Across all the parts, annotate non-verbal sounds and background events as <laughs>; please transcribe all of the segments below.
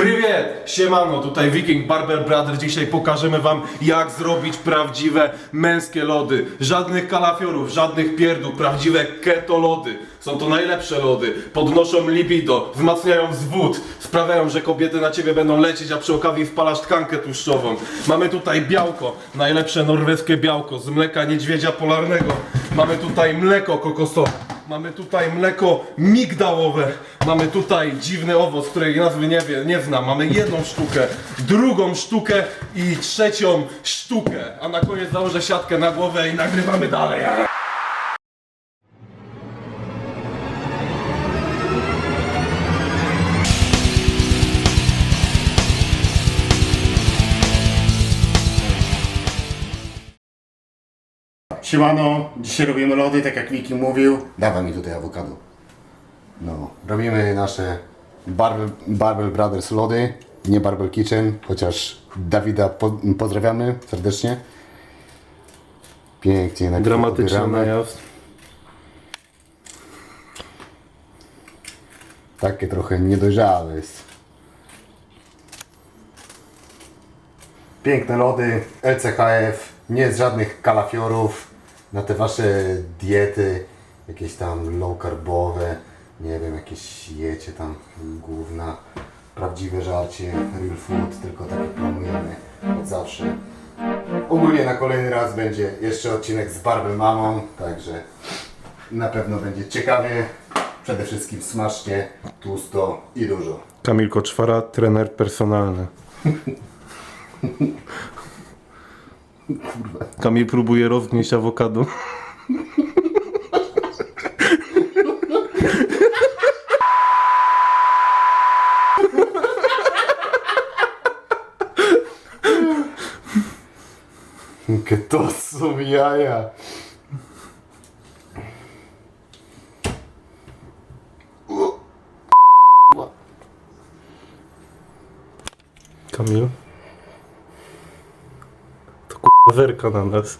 Prywiet! Siemano, tutaj Viking Barber Brother. Dzisiaj pokażemy wam jak zrobić prawdziwe męskie lody. Żadnych kalafiorów, żadnych pierdół, prawdziwe keto lody. Są to najlepsze lody. Podnoszą libido, wzmacniają zwód, sprawiają, że kobiety na ciebie będą lecieć, a przy okazji wpalasz tkankę tłuszczową. Mamy tutaj białko, najlepsze norweskie białko z mleka niedźwiedzia polarnego. Mamy tutaj mleko kokosowe. Mamy tutaj mleko migdałowe. Mamy tutaj dziwny owoc, której nazwy nie, wie, nie znam. Mamy jedną sztukę, drugą sztukę i trzecią sztukę. A na koniec założę siatkę na głowę i nagrywamy dalej. Siemano, dzisiaj robimy lody, tak jak Miki mówił. Dawaj mi tutaj awokado. No, robimy nasze Barbel, Barbel Brothers lody, nie Barbel Kitchen, chociaż Dawida po, pozdrawiamy serdecznie. Pięknie, najpierw Dramatyczny najazd. Takie trochę niedojrzałe jest. Piękne lody, LCHF, nie z żadnych kalafiorów na te wasze diety, jakieś tam low carbowe, nie wiem, jakieś jecie tam główna, prawdziwe żarcie, real food, tylko takie planujemy od zawsze. Ogólnie na kolejny raz będzie jeszcze odcinek z Barbel Mamą, także na pewno będzie ciekawie. Przede wszystkim smacznie, tłusto i dużo. Kamil Koczwara, trener personalny. <laughs> Kamil próbuje rozgnieść awokado. To są jaja. Kamil? To k***a zerka na nas.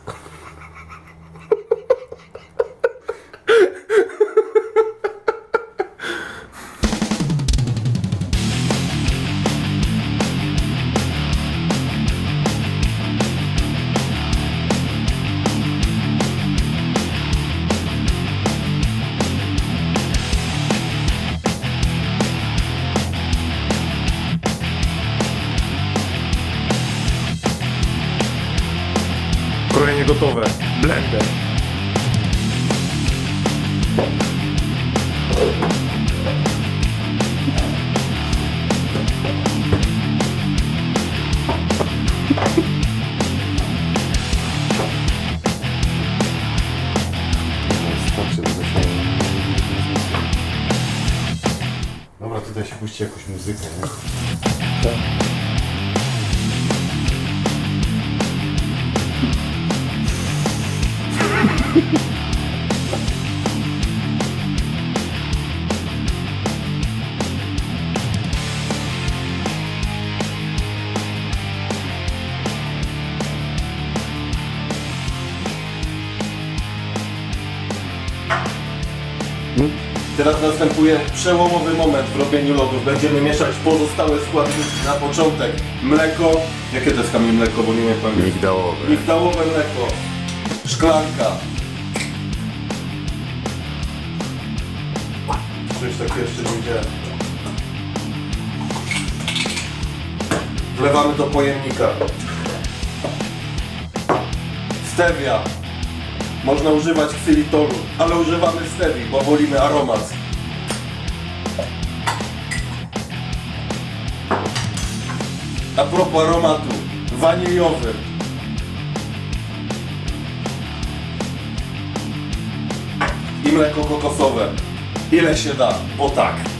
Gotowe. Blender. Dobra, tutaj się puści jakąś muzykę, nie? Teraz następuje przełomowy moment w robieniu lodów. Będziemy mieszać pozostałe składniki. Na początek mleko. Jakie to jest Kamil mleko, bo nie wiem pan. Migdałowe. Migdałowe mleko. Szklanka. Coś takiego jeszcze nie widziałem. Wlewamy do pojemnika. Stevia. Można używać ksylitolu, ale używamy stevii, bo wolimy aromat. A propos aromatu, waniliowy. I mleko kokosowe. Ile się da, bo tak.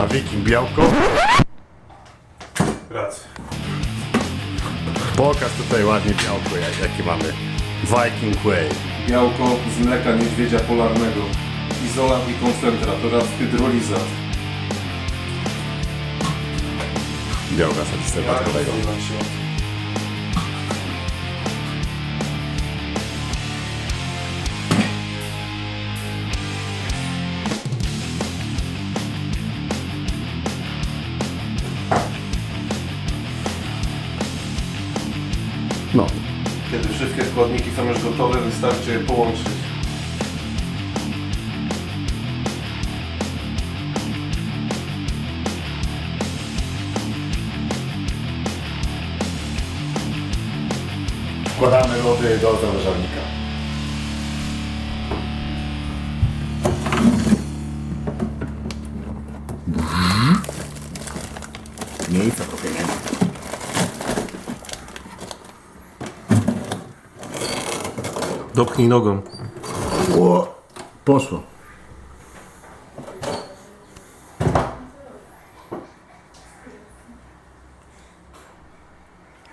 A Wiking białko? Racja. Pokaż tutaj ładnie białko, jak, jakie mamy. Viking Way. Białko z mleka niedźwiedzia polarnego. Izolat i koncentrat oraz hydrolizat. Białka satysfakcjonowego. No, Kiedy wszystkie składniki są już gotowe, wystarczy je połączyć. wkładamy lody do zamrażalnika. Miejsca trochę nie Dopchnij nogą. O, poszło.